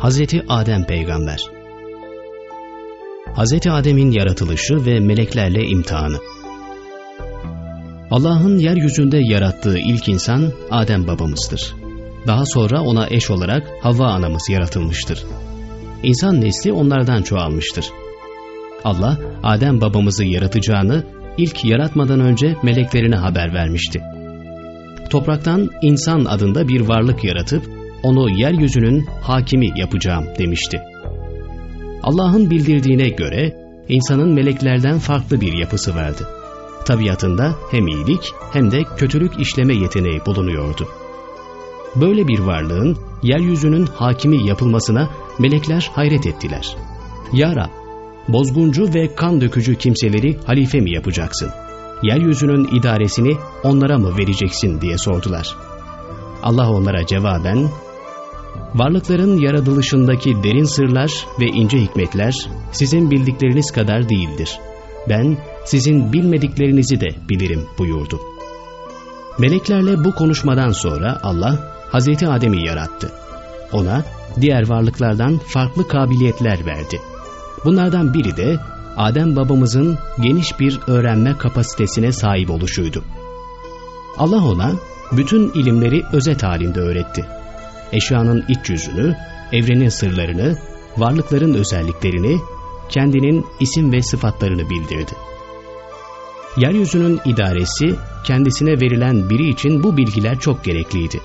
Hazreti Adem Peygamber Hazreti Adem'in yaratılışı ve meleklerle imtihanı Allah'ın yeryüzünde yarattığı ilk insan Adem babamızdır. Daha sonra ona eş olarak Havva anamız yaratılmıştır. İnsan nesli onlardan çoğalmıştır. Allah, Adem babamızı yaratacağını ilk yaratmadan önce meleklerine haber vermişti. Topraktan insan adında bir varlık yaratıp onu yeryüzünün hakimi yapacağım demişti. Allah'ın bildirdiğine göre insanın meleklerden farklı bir yapısı vardı. Tabiatında hem iyilik hem de kötülük işleme yeteneği bulunuyordu. Böyle bir varlığın yeryüzünün hakimi yapılmasına melekler hayret ettiler. Ya Rab, bozguncu ve kan dökücü kimseleri halife mi yapacaksın? Yeryüzünün idaresini onlara mı vereceksin diye sordular. Allah onlara cevaben, Varlıkların yaratılışındaki derin sırlar ve ince hikmetler sizin bildikleriniz kadar değildir. Ben sizin bilmediklerinizi de bilirim buyurdu. Meleklerle bu konuşmadan sonra Allah Hazreti Adem'i yarattı. Ona diğer varlıklardan farklı kabiliyetler verdi. Bunlardan biri de Adem babamızın geniş bir öğrenme kapasitesine sahip oluşuydu. Allah ona bütün ilimleri özet halinde öğretti eşyanın iç yüzünü, evrenin sırlarını, varlıkların özelliklerini, kendinin isim ve sıfatlarını bildirdi. Yeryüzünün idaresi kendisine verilen biri için bu bilgiler çok gerekliydi.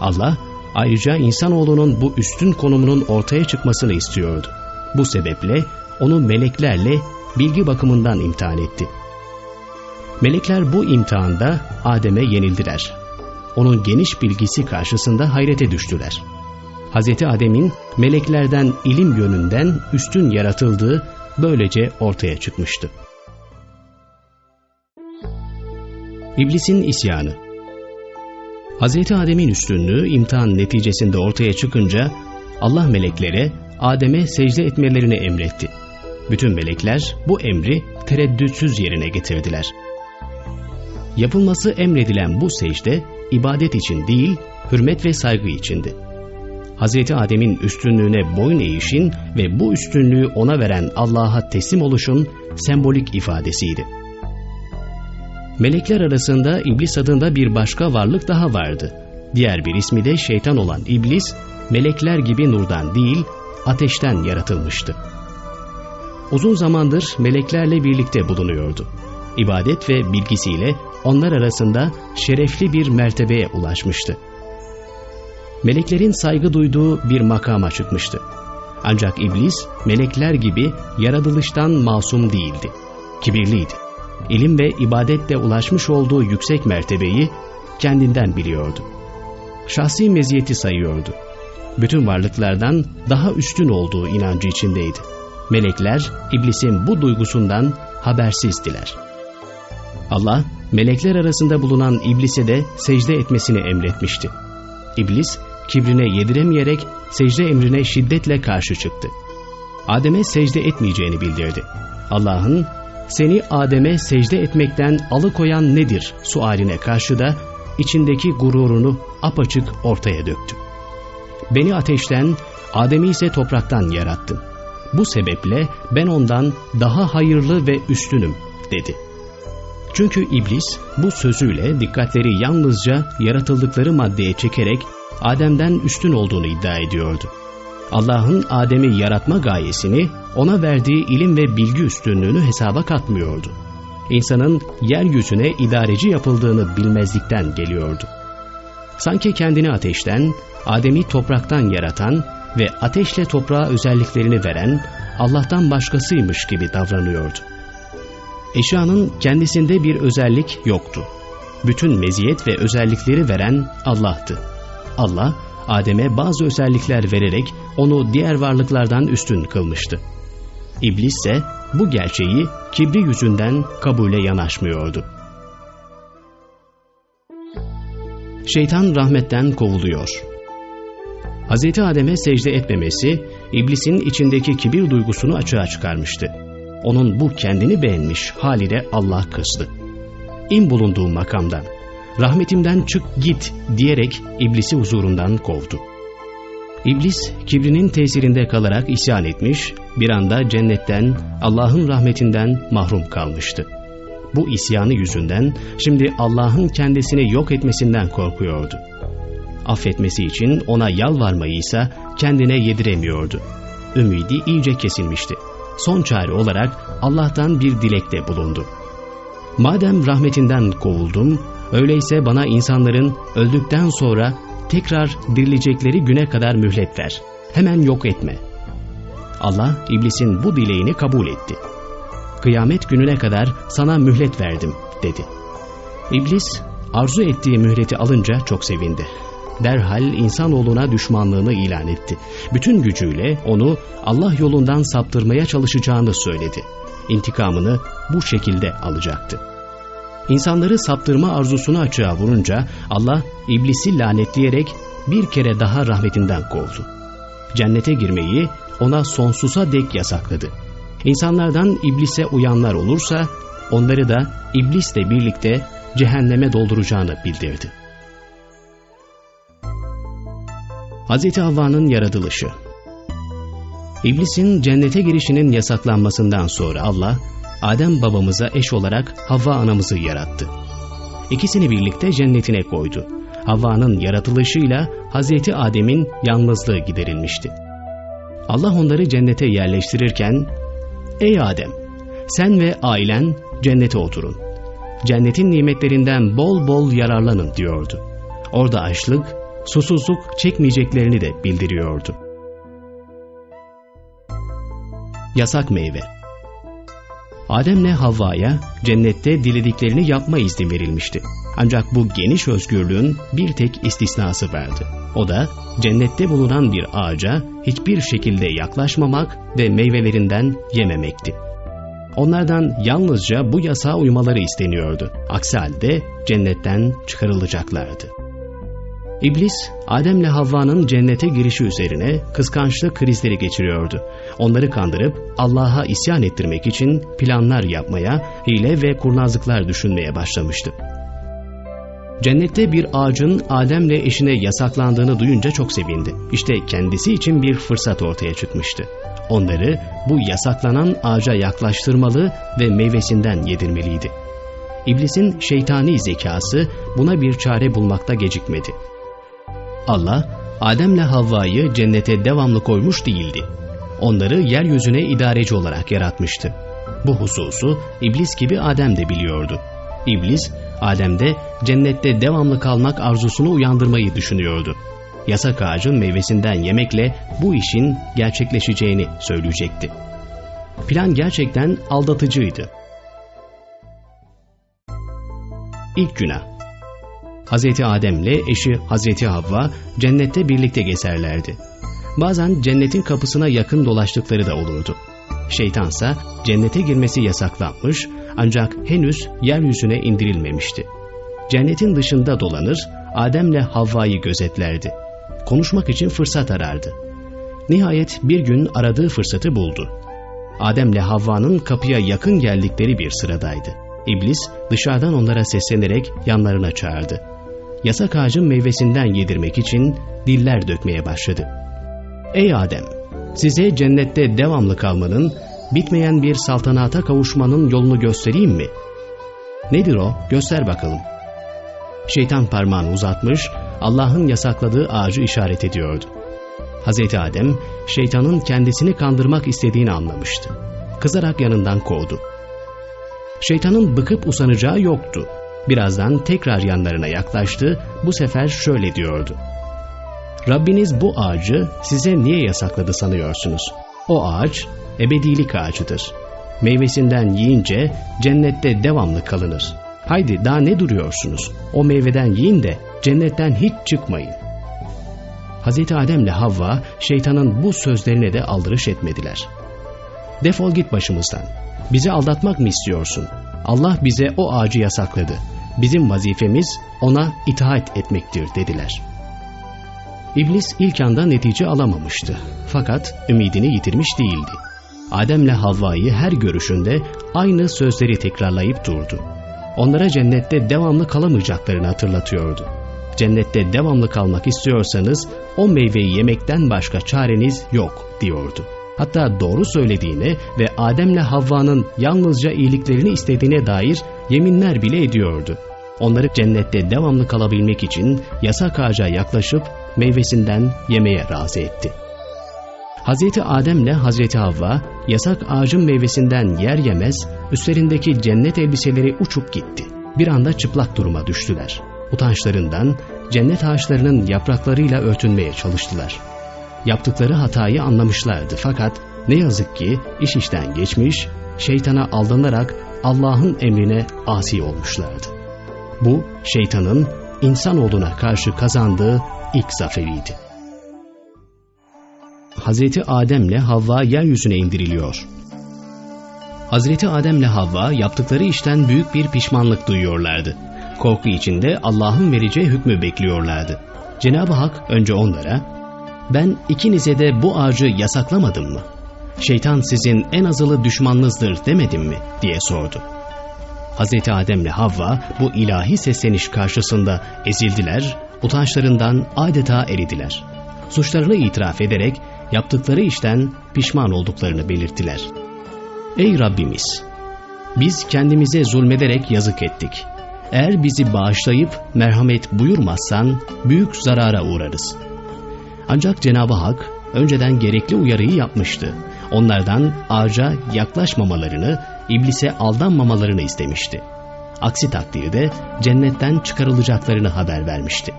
Allah ayrıca insanoğlunun bu üstün konumunun ortaya çıkmasını istiyordu. Bu sebeple onu meleklerle bilgi bakımından imtihan etti. Melekler bu imtihanda Adem'e yenildiler onun geniş bilgisi karşısında hayrete düştüler. Hz. Adem'in meleklerden ilim yönünden üstün yaratıldığı böylece ortaya çıkmıştı. İblisin isyanı Hz. Adem'in üstünlüğü imtihan neticesinde ortaya çıkınca Allah meleklere Adem'e secde etmelerini emretti. Bütün melekler bu emri tereddütsüz yerine getirdiler. Yapılması emredilen bu secde ibadet için değil, hürmet ve saygı içindi. Hz. Adem'in üstünlüğüne boyun eğişin ve bu üstünlüğü ona veren Allah'a teslim oluşun sembolik ifadesiydi. Melekler arasında İblis adında bir başka varlık daha vardı. Diğer bir ismi de şeytan olan İblis, melekler gibi nurdan değil, ateşten yaratılmıştı. Uzun zamandır meleklerle birlikte bulunuyordu. İbadet ve bilgisiyle onlar arasında şerefli bir mertebeye ulaşmıştı. Meleklerin saygı duyduğu bir makama çıkmıştı. Ancak iblis melekler gibi yaratılıştan masum değildi. Kibirliydi. İlim ve ibadetle ulaşmış olduğu yüksek mertebeyi kendinden biliyordu. Şahsi meziyeti sayıyordu. Bütün varlıklardan daha üstün olduğu inancı içindeydi. Melekler iblisin bu duygusundan habersizdiler. Allah melekler arasında bulunan iblise de secde etmesini emretmişti. İblis kibrine yediremeyerek secde emrine şiddetle karşı çıktı. Adem'e secde etmeyeceğini bildirdi. Allah'ın seni Adem'e secde etmekten alıkoyan nedir sualine karşı da içindeki gururunu apaçık ortaya döktü. Beni ateşten, Adem'i ise topraktan yarattın. Bu sebeple ben ondan daha hayırlı ve üstünüm dedi.'' Çünkü iblis bu sözüyle dikkatleri yalnızca yaratıldıkları maddeye çekerek Adem'den üstün olduğunu iddia ediyordu. Allah'ın Adem'i yaratma gayesini ona verdiği ilim ve bilgi üstünlüğünü hesaba katmıyordu. İnsanın yeryüzüne idareci yapıldığını bilmezlikten geliyordu. Sanki kendini ateşten, Adem'i topraktan yaratan ve ateşle toprağa özelliklerini veren Allah'tan başkasıymış gibi davranıyordu. Eşyanın kendisinde bir özellik yoktu. Bütün meziyet ve özellikleri veren Allah'tı. Allah, Adem'e bazı özellikler vererek onu diğer varlıklardan üstün kılmıştı. İblis ise bu gerçeği kibri yüzünden kabule yanaşmıyordu. Şeytan rahmetten kovuluyor. Hz. Adem'e secde etmemesi, iblisin içindeki kibir duygusunu açığa çıkarmıştı. Onun bu kendini beğenmiş haliyle Allah kızdı. İn bulunduğu makamdan, rahmetimden çık git diyerek iblisi huzurundan kovdu. İblis kibrinin tesirinde kalarak isyan etmiş, bir anda cennetten, Allah'ın rahmetinden mahrum kalmıştı. Bu isyanı yüzünden şimdi Allah'ın kendisini yok etmesinden korkuyordu. Affetmesi için ona yalvarmayı ise kendine yediremiyordu. Ümidi iyice kesilmişti. Son çare olarak Allah'tan bir dilekte bulundu. Madem rahmetinden kovuldum, öyleyse bana insanların öldükten sonra tekrar dirilecekleri güne kadar mühlet ver. Hemen yok etme. Allah iblisin bu dileğini kabul etti. Kıyamet gününe kadar sana mühlet verdim dedi. İblis arzu ettiği mühleti alınca çok sevindi. Derhal insanoğluna düşmanlığını ilan etti. Bütün gücüyle onu Allah yolundan saptırmaya çalışacağını söyledi. İntikamını bu şekilde alacaktı. İnsanları saptırma arzusunu açığa vurunca Allah iblisi lanetleyerek bir kere daha rahmetinden kovdu. Cennete girmeyi ona sonsuza dek yasakladı. İnsanlardan iblise uyanlar olursa onları da iblisle birlikte cehenneme dolduracağını bildirdi. Hz. Havva'nın yaratılışı İblisin cennete girişinin yasaklanmasından sonra Allah Adem babamıza eş olarak Havva anamızı yarattı. İkisini birlikte cennetine koydu. Havva'nın yaratılışıyla Hazreti Adem'in yalnızlığı giderilmişti. Allah onları cennete yerleştirirken, Ey Adem! Sen ve ailen cennete oturun. Cennetin nimetlerinden bol bol yararlanın diyordu. Orada açlık, susuzluk çekmeyeceklerini de bildiriyordu. Yasak meyve Adem'le Havva'ya cennette dilediklerini yapma izni verilmişti. Ancak bu geniş özgürlüğün bir tek istisnası vardı. O da cennette bulunan bir ağaca hiçbir şekilde yaklaşmamak ve meyvelerinden yememekti. Onlardan yalnızca bu yasağa uymaları isteniyordu. Aksi halde cennetten çıkarılacaklardı. İblis, Adem'le Havva'nın cennete girişi üzerine kıskançlık krizleri geçiriyordu. Onları kandırıp Allah'a isyan ettirmek için planlar yapmaya, hile ve kurnazlıklar düşünmeye başlamıştı. Cennette bir ağacın Adem'le eşine yasaklandığını duyunca çok sevindi. İşte kendisi için bir fırsat ortaya çıkmıştı. Onları bu yasaklanan ağaca yaklaştırmalı ve meyvesinden yedirmeliydi. İblisin şeytani zekası buna bir çare bulmakta gecikmedi. Allah, Adem'le Havva'yı cennete devamlı koymuş değildi. Onları yeryüzüne idareci olarak yaratmıştı. Bu hususu iblis gibi Adem de biliyordu. İblis, Adem'de cennette devamlı kalmak arzusunu uyandırmayı düşünüyordu. Yasak ağacın meyvesinden yemekle bu işin gerçekleşeceğini söyleyecekti. Plan gerçekten aldatıcıydı. İlk günah Hazreti Adem'le eşi Hazreti Havva cennette birlikte gezerlerdi. Bazen cennetin kapısına yakın dolaştıkları da olurdu. Şeytansa cennete girmesi yasaklanmış ancak henüz yeryüzüne indirilmemişti. Cennetin dışında dolanır, Adem'le Havva'yı gözetlerdi. Konuşmak için fırsat arardı. Nihayet bir gün aradığı fırsatı buldu. Adem'le Havva'nın kapıya yakın geldikleri bir sıradaydı. İblis dışarıdan onlara seslenerek yanlarına çağırdı yasak ağacın meyvesinden yedirmek için diller dökmeye başladı. Ey Adem! Size cennette devamlı kalmanın, bitmeyen bir saltanata kavuşmanın yolunu göstereyim mi? Nedir o? Göster bakalım. Şeytan parmağını uzatmış, Allah'ın yasakladığı ağacı işaret ediyordu. Hazreti Adem, şeytanın kendisini kandırmak istediğini anlamıştı. Kızarak yanından kovdu. Şeytanın bıkıp usanacağı yoktu. Birazdan tekrar yanlarına yaklaştı, bu sefer şöyle diyordu. Rabbiniz bu ağacı size niye yasakladı sanıyorsunuz? O ağaç ebedilik ağacıdır. Meyvesinden yiyince cennette devamlı kalınır. Haydi daha ne duruyorsunuz? O meyveden yiyin de cennetten hiç çıkmayın. Hz. Adem ile Havva şeytanın bu sözlerine de aldırış etmediler. Defol git başımızdan. Bizi aldatmak mı istiyorsun? Allah bize o ağacı yasakladı. Bizim vazifemiz ona itaat etmektir dediler. İblis ilk anda netice alamamıştı. Fakat ümidini yitirmiş değildi. Adem'le Havva'yı her görüşünde aynı sözleri tekrarlayıp durdu. Onlara cennette devamlı kalamayacaklarını hatırlatıyordu. cennette devamlı kalmak istiyorsanız o meyveyi yemekten başka çareniz yok diyordu. Hatta doğru söylediğine ve Adem'le Havva'nın yalnızca iyiliklerini istediğine dair yeminler bile ediyordu. Onları cennette devamlı kalabilmek için yasak ağaca yaklaşıp meyvesinden yemeye razı etti. Hazreti Adem'le Hazreti Havva yasak ağacın meyvesinden yer yemez, üstlerindeki cennet elbiseleri uçup gitti. Bir anda çıplak duruma düştüler. Utançlarından cennet ağaçlarının yapraklarıyla örtünmeye çalıştılar. Yaptıkları hatayı anlamışlardı fakat ne yazık ki iş işten geçmiş, şeytana aldanarak Allah'ın emrine asi olmuşlardı. Bu şeytanın insanoğluna karşı kazandığı ilk zaferiydi. Hazreti Adem'le Havva yeryüzüne indiriliyor. Hazreti Adem'le Havva yaptıkları işten büyük bir pişmanlık duyuyorlardı. Korku içinde Allah'ın vereceği hükmü bekliyorlardı. Cenab-ı Hak önce onlara, ben ikinize de bu ağacı yasaklamadım mı? Şeytan sizin en azılı düşmanınızdır demedim mi? diye sordu. Hazreti Adem'le Havva bu ilahi sesleniş karşısında ezildiler, utançlarından adeta eridiler. Suçlarını itiraf ederek yaptıkları işten pişman olduklarını belirttiler. Ey Rabbimiz! Biz kendimize zulmederek yazık ettik. Eğer bizi bağışlayıp merhamet buyurmazsan büyük zarara uğrarız. Ancak Cenab-ı Hak önceden gerekli uyarıyı yapmıştı. Onlardan ağaca yaklaşmamalarını, iblise aldanmamalarını istemişti. Aksi takdirde cennetten çıkarılacaklarını haber vermişti.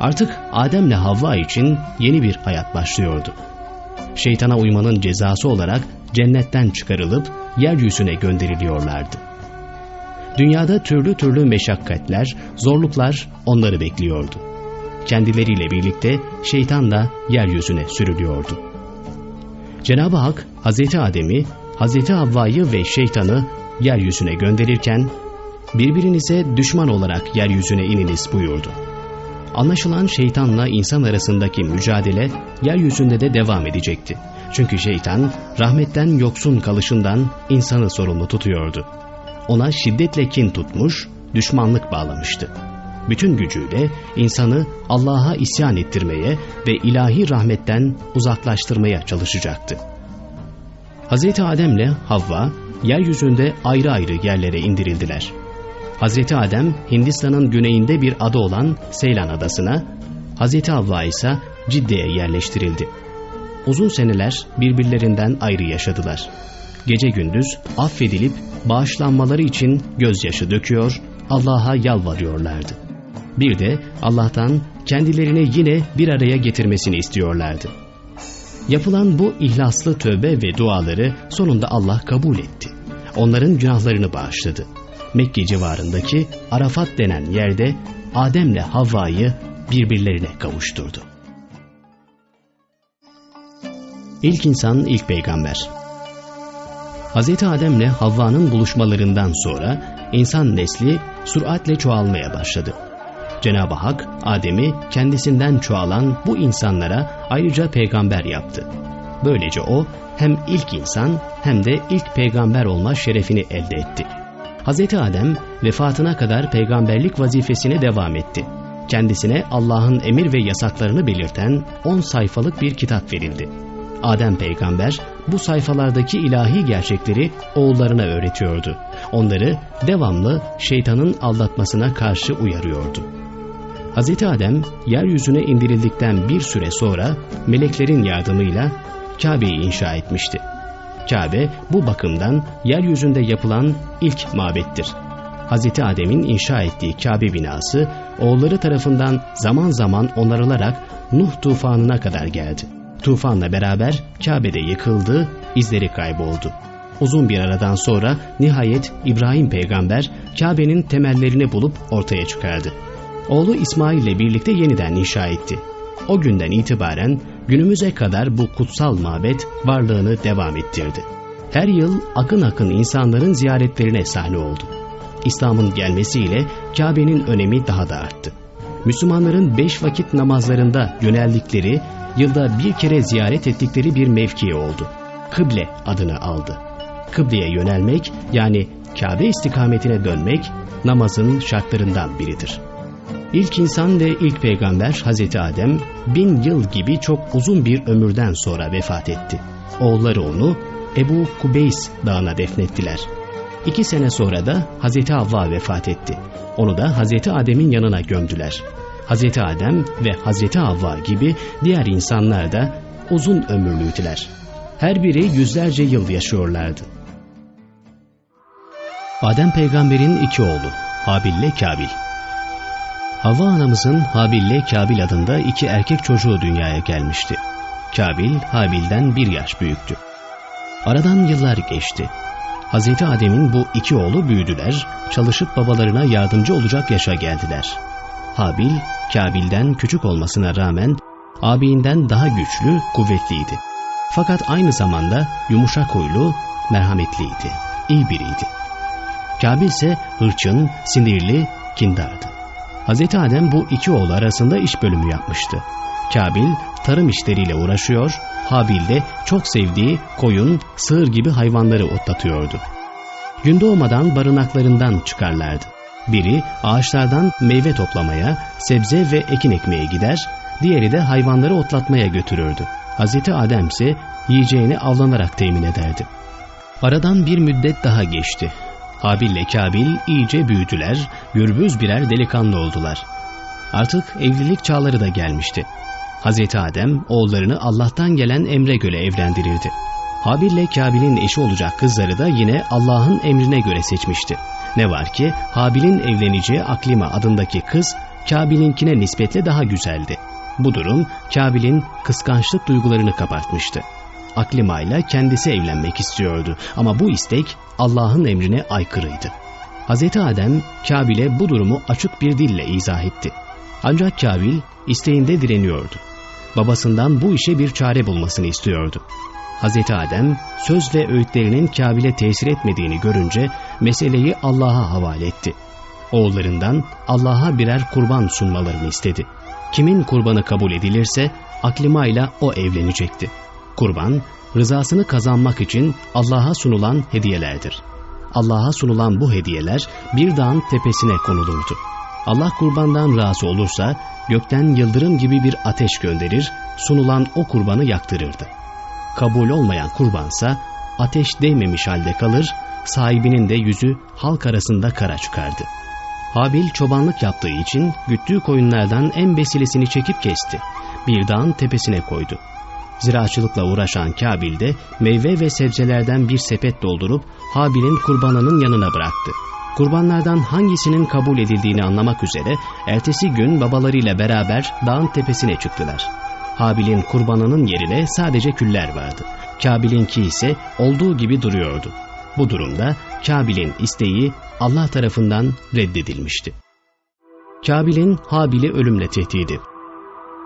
Artık Adem'le Havva için yeni bir hayat başlıyordu. Şeytana uymanın cezası olarak cennetten çıkarılıp yeryüzüne gönderiliyorlardı. Dünyada türlü türlü meşakkatler, zorluklar onları bekliyordu. Kendileriyle birlikte şeytan da yeryüzüne sürülüyordu. Cenab-ı Hak Hazreti Adem'i, Hazreti Havva'yı ve şeytanı yeryüzüne gönderirken birbirinize düşman olarak yeryüzüne ininiz buyurdu. Anlaşılan şeytanla insan arasındaki mücadele yeryüzünde de devam edecekti. Çünkü şeytan rahmetten yoksun kalışından insanı sorumlu tutuyordu. Ona şiddetle kin tutmuş, düşmanlık bağlamıştı. Bütün gücüyle insanı Allah'a isyan ettirmeye ve ilahi rahmetten uzaklaştırmaya çalışacaktı. Hz. Adem'le Havva yeryüzünde ayrı ayrı yerlere indirildiler. Hazreti Adem Hindistan'ın güneyinde bir ada olan Seylan adasına, Hazreti Havva ise Cidde'ye yerleştirildi. Uzun seneler birbirlerinden ayrı yaşadılar. Gece gündüz affedilip bağışlanmaları için gözyaşı döküyor, Allah'a yalvarıyorlardı. Bir de Allah'tan kendilerini yine bir araya getirmesini istiyorlardı. Yapılan bu ihlaslı tövbe ve duaları sonunda Allah kabul etti. Onların günahlarını bağışladı. Mekke civarındaki Arafat denen yerde Adem'le Havva'yı birbirlerine kavuşturdu. İlk insan, ilk peygamber. Hz. Adem'le Havva'nın buluşmalarından sonra insan nesli süratle çoğalmaya başladı. Cenab-ı Hak Adem'i kendisinden çoğalan bu insanlara ayrıca peygamber yaptı. Böylece o hem ilk insan hem de ilk peygamber olma şerefini elde etti. Hz. Adem vefatına kadar peygamberlik vazifesine devam etti. Kendisine Allah'ın emir ve yasaklarını belirten 10 sayfalık bir kitap verildi. Adem peygamber bu sayfalardaki ilahi gerçekleri oğullarına öğretiyordu. Onları devamlı şeytanın aldatmasına karşı uyarıyordu. Hz. Adem yeryüzüne indirildikten bir süre sonra meleklerin yardımıyla Kabe'yi inşa etmişti. Kabe bu bakımdan yeryüzünde yapılan ilk mabettir. Hz. Adem'in inşa ettiği Kabe binası oğulları tarafından zaman zaman onarılarak Nuh tufanına kadar geldi. Tufanla beraber Kabe'de yıkıldı, izleri kayboldu. Uzun bir aradan sonra nihayet İbrahim peygamber Kabe'nin temellerini bulup ortaya çıkardı. Oğlu İsmail ile birlikte yeniden inşa etti. O günden itibaren günümüze kadar bu kutsal mabet varlığını devam ettirdi. Her yıl akın akın insanların ziyaretlerine sahne oldu. İslam'ın gelmesiyle Kabe'nin önemi daha da arttı. Müslümanların beş vakit namazlarında yöneldikleri, yılda bir kere ziyaret ettikleri bir mevki oldu. Kıble adını aldı. Kıbleye yönelmek yani Kabe istikametine dönmek namazın şartlarından biridir. İlk insan ve ilk peygamber Hazreti Adem bin yıl gibi çok uzun bir ömürden sonra vefat etti. Oğulları onu Ebu Kubeys dağına defnettiler. İki sene sonra da Hazreti Havva vefat etti. Onu da Hazreti Adem'in yanına gömdüler. Hazreti Adem ve Hazreti Havva gibi diğer insanlar da uzun ömürlüydüler. Her biri yüzlerce yıl yaşıyorlardı. Adem peygamberin iki oğlu Habil ile Kabil. Havva anamızın Habil ile Kabil adında iki erkek çocuğu dünyaya gelmişti. Kabil Habil'den bir yaş büyüktü. Aradan yıllar geçti. Hazreti Adem'in bu iki oğlu büyüdüler, çalışıp babalarına yardımcı olacak yaşa geldiler. Habil, Kabil'den küçük olmasına rağmen abiinden daha güçlü, kuvvetliydi. Fakat aynı zamanda yumuşak huylu, merhametliydi, iyi biriydi. Kabil ise hırçın, sinirli, kindardı. Hz. Adem bu iki oğlu arasında iş bölümü yapmıştı. Kabil tarım işleriyle uğraşıyor, Habil de çok sevdiği koyun, sığır gibi hayvanları otlatıyordu. Gün doğmadan barınaklarından çıkarlardı. Biri ağaçlardan meyve toplamaya, sebze ve ekin ekmeye gider, diğeri de hayvanları otlatmaya götürürdü. Hz. Adem ise yiyeceğini avlanarak temin ederdi. Aradan bir müddet daha geçti. Habil ile Kabil iyice büyüdüler, gürbüz birer delikanlı oldular. Artık evlilik çağları da gelmişti. Hz. Adem oğullarını Allah'tan gelen emre göre evlendirirdi. Habil ile Kabil'in eşi olacak kızları da yine Allah'ın emrine göre seçmişti. Ne var ki Habil'in evleneceği Aklima adındaki kız Kabil'inkine nispetle daha güzeldi. Bu durum Kabil'in kıskançlık duygularını kabartmıştı. Aklima ile kendisi evlenmek istiyordu ama bu istek Allah'ın emrine aykırıydı. Hz. Adem Kabil'e bu durumu açık bir dille izah etti. Ancak Kabil isteğinde direniyordu. Babasından bu işe bir çare bulmasını istiyordu. Hz. Adem söz ve öğütlerinin Kabil'e tesir etmediğini görünce meseleyi Allah'a havale etti. Oğullarından Allah'a birer kurban sunmalarını istedi. Kimin kurbanı kabul edilirse Aklima ile o evlenecekti. Kurban, rızasını kazanmak için Allah'a sunulan hediyelerdir. Allah'a sunulan bu hediyeler bir dağın tepesine konulurdu. Allah kurbandan razı olursa gökten yıldırım gibi bir ateş gönderir, sunulan o kurbanı yaktırırdı. Kabul olmayan kurbansa ateş değmemiş halde kalır, sahibinin de yüzü halk arasında kara çıkardı. Habil çobanlık yaptığı için güttüğü koyunlardan en besilesini çekip kesti. Bir dağın tepesine koydu. Ziraatçılıkla uğraşan Kabil de meyve ve sebzelerden bir sepet doldurup Habil'in kurbanının yanına bıraktı. Kurbanlardan hangisinin kabul edildiğini anlamak üzere ertesi gün babalarıyla beraber dağın tepesine çıktılar. Habil'in kurbanının yerine sadece küller vardı. Kabil'inki ise olduğu gibi duruyordu. Bu durumda Kabil'in isteği Allah tarafından reddedilmişti. Kabil'in Habil'i ölümle tehdidi.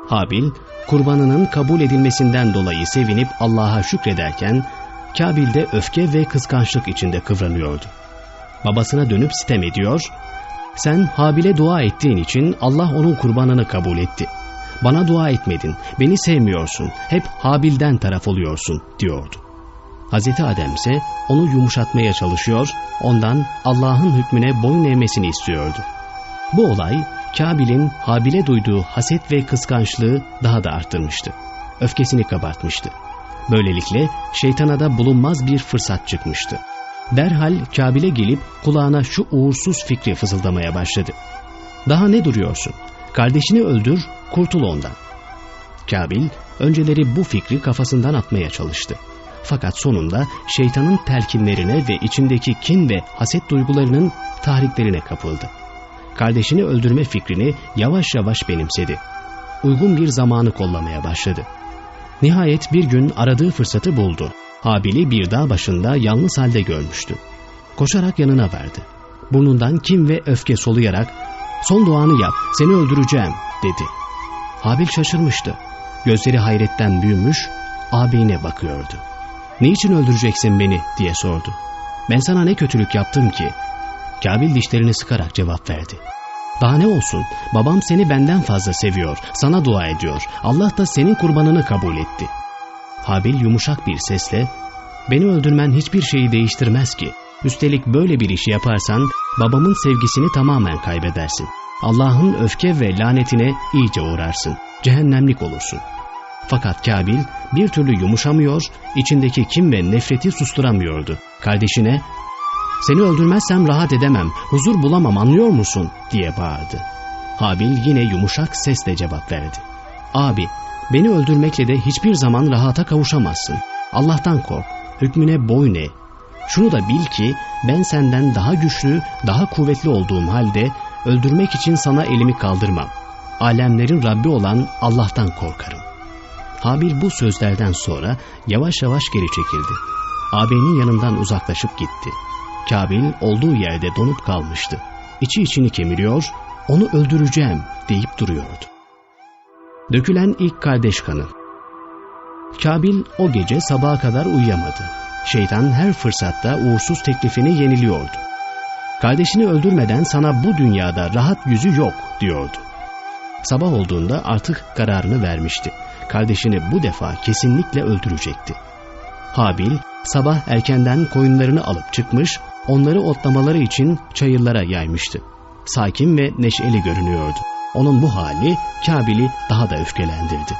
Habil, kurbanının kabul edilmesinden dolayı sevinip Allah'a şükrederken, Kabil de öfke ve kıskançlık içinde kıvranıyordu. Babasına dönüp sitem ediyor, ''Sen Habil'e dua ettiğin için Allah onun kurbanını kabul etti. Bana dua etmedin, beni sevmiyorsun, hep Habil'den taraf oluyorsun.'' diyordu. Hz. Adem ise onu yumuşatmaya çalışıyor, ondan Allah'ın hükmüne boyun eğmesini istiyordu. Bu olay Kabil'in Habil'e duyduğu haset ve kıskançlığı daha da arttırmıştı. Öfkesini kabartmıştı. Böylelikle şeytana da bulunmaz bir fırsat çıkmıştı. Derhal Kabil'e gelip kulağına şu uğursuz fikri fısıldamaya başladı. Daha ne duruyorsun? Kardeşini öldür, kurtul ondan. Kabil önceleri bu fikri kafasından atmaya çalıştı. Fakat sonunda şeytanın telkinlerine ve içindeki kin ve haset duygularının tahriklerine kapıldı kardeşini öldürme fikrini yavaş yavaş benimsedi. Uygun bir zamanı kollamaya başladı. Nihayet bir gün aradığı fırsatı buldu. Habil'i bir dağ başında yalnız halde görmüştü. Koşarak yanına verdi. Burnundan kim ve öfke soluyarak ''Son duanı yap, seni öldüreceğim.'' dedi. Habil şaşırmıştı. Gözleri hayretten büyümüş, ağabeyine bakıyordu. ''Niçin öldüreceksin beni?'' diye sordu. ''Ben sana ne kötülük yaptım ki?'' Kabil dişlerini sıkarak cevap verdi. Daha ne olsun babam seni benden fazla seviyor, sana dua ediyor. Allah da senin kurbanını kabul etti. Habil yumuşak bir sesle beni öldürmen hiçbir şeyi değiştirmez ki. Üstelik böyle bir işi yaparsan babamın sevgisini tamamen kaybedersin. Allah'ın öfke ve lanetine iyice uğrarsın. Cehennemlik olursun. Fakat Kabil bir türlü yumuşamıyor, içindeki kim ve nefreti susturamıyordu. Kardeşine, ''Seni öldürmezsem rahat edemem, huzur bulamam anlıyor musun?'' diye bağırdı. Habil yine yumuşak sesle cevap verdi. ''Abi, beni öldürmekle de hiçbir zaman rahata kavuşamazsın. Allah'tan kork, hükmüne boyun eğ. Şunu da bil ki ben senden daha güçlü, daha kuvvetli olduğum halde öldürmek için sana elimi kaldırmam. Alemlerin Rabbi olan Allah'tan korkarım. Habil bu sözlerden sonra yavaş yavaş geri çekildi. Ağabeyinin yanından uzaklaşıp gitti. Kabil olduğu yerde donup kalmıştı. İçi içini kemiriyor, onu öldüreceğim deyip duruyordu. Dökülen ilk kardeş kanı. Kabil o gece sabaha kadar uyuyamadı. Şeytan her fırsatta uğursuz teklifini yeniliyordu. Kardeşini öldürmeden sana bu dünyada rahat yüzü yok diyordu. Sabah olduğunda artık kararını vermişti. Kardeşini bu defa kesinlikle öldürecekti. Habil sabah erkenden koyunlarını alıp çıkmış, onları otlamaları için çayırlara yaymıştı. Sakin ve neşeli görünüyordu. Onun bu hali Kabil'i daha da öfkelendirdi.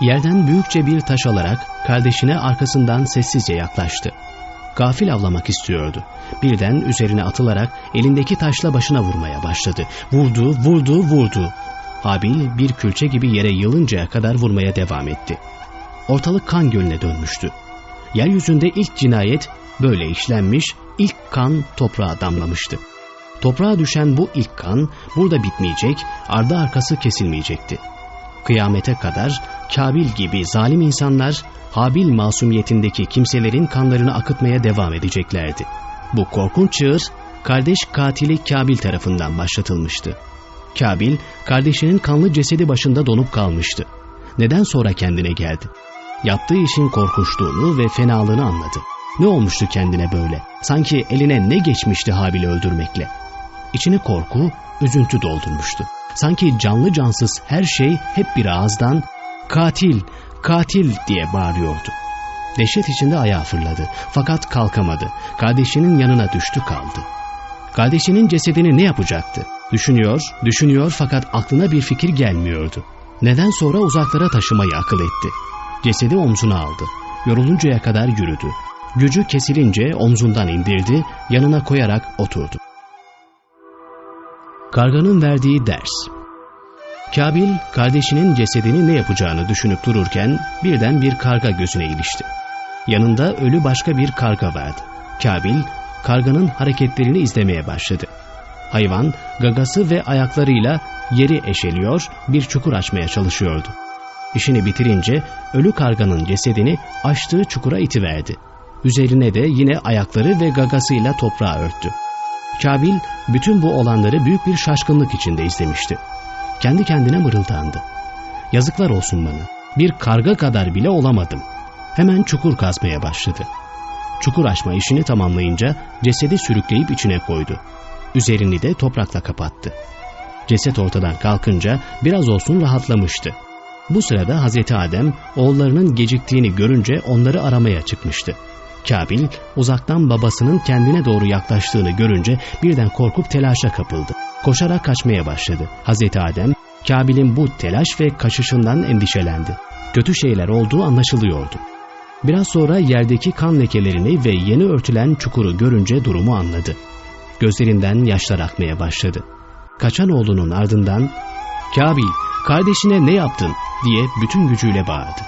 Yerden büyükçe bir taş alarak kardeşine arkasından sessizce yaklaştı. Gafil avlamak istiyordu. Birden üzerine atılarak elindeki taşla başına vurmaya başladı. Vurdu, vurdu, vurdu. Habil bir külçe gibi yere yılıncaya kadar vurmaya devam etti. Ortalık kan gölüne dönmüştü. Yeryüzünde ilk cinayet böyle işlenmiş, ilk kan toprağa damlamıştı. Toprağa düşen bu ilk kan burada bitmeyecek, ardı arkası kesilmeyecekti. Kıyamete kadar Kabil gibi zalim insanlar Habil masumiyetindeki kimselerin kanlarını akıtmaya devam edeceklerdi. Bu korkunç çığır kardeş katili Kabil tarafından başlatılmıştı. Kabil kardeşinin kanlı cesedi başında donup kalmıştı. Neden sonra kendine geldi? Yaptığı işin korkunçluğunu ve fenalığını anladı. Ne olmuştu kendine böyle? Sanki eline ne geçmişti Habil'i öldürmekle? İçini korku, üzüntü doldurmuştu. Sanki canlı cansız her şey hep bir ağızdan katil, katil diye bağırıyordu. Dehşet içinde ayağa fırladı fakat kalkamadı. Kardeşinin yanına düştü kaldı. Kardeşinin cesedini ne yapacaktı? Düşünüyor, düşünüyor fakat aklına bir fikir gelmiyordu. Neden sonra uzaklara taşımayı akıl etti. Cesedi omzuna aldı. Yoruluncaya kadar yürüdü. Gücü kesilince omzundan indirdi, yanına koyarak oturdu. Karganın verdiği ders Kabil kardeşinin cesedini ne yapacağını düşünüp dururken birden bir karga gözüne ilişti. Yanında ölü başka bir karga vardı. Kabil karganın hareketlerini izlemeye başladı. Hayvan gagası ve ayaklarıyla yeri eşeliyor, bir çukur açmaya çalışıyordu. İşini bitirince ölü karganın cesedini açtığı çukura itiverdi. Üzerine de yine ayakları ve gagasıyla toprağı örttü. Kabil bütün bu olanları büyük bir şaşkınlık içinde izlemişti. Kendi kendine mırıldandı. Yazıklar olsun bana. Bir karga kadar bile olamadım. Hemen çukur kazmaya başladı. Çukur açma işini tamamlayınca cesedi sürükleyip içine koydu. Üzerini de toprakla kapattı. Ceset ortadan kalkınca biraz olsun rahatlamıştı. Bu sırada Hazreti Adem oğullarının geciktiğini görünce onları aramaya çıkmıştı. Kabil uzaktan babasının kendine doğru yaklaştığını görünce birden korkup telaşa kapıldı. Koşarak kaçmaya başladı. Hazreti Adem Kabil'in bu telaş ve kaçışından endişelendi. Kötü şeyler olduğu anlaşılıyordu. Biraz sonra yerdeki kan lekelerini ve yeni örtülen çukuru görünce durumu anladı. Gözlerinden yaşlar akmaya başladı. Kaçan oğlunun ardından ''Kabil, kardeşine ne yaptın?'' Diye bütün gücüyle bağırdı.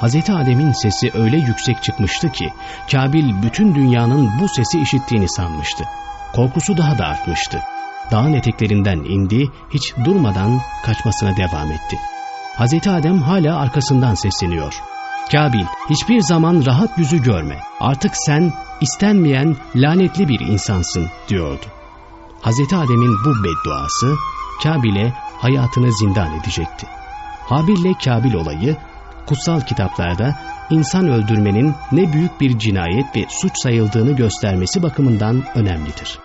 Hazreti Adem'in sesi öyle yüksek çıkmıştı ki Kabil bütün dünyanın bu sesi işittiğini sanmıştı. Korkusu daha da artmıştı. Dağın eteklerinden indi, hiç durmadan kaçmasına devam etti. Hazreti Adem hala arkasından sesleniyor. Kabil, hiçbir zaman rahat yüzü görme. Artık sen istenmeyen lanetli bir insansın diyordu. Hazreti Adem'in bu bedduası Kabil'e hayatını zindan edecekti. Habil ile Kabil olayı kutsal kitaplarda insan öldürmenin ne büyük bir cinayet ve suç sayıldığını göstermesi bakımından önemlidir.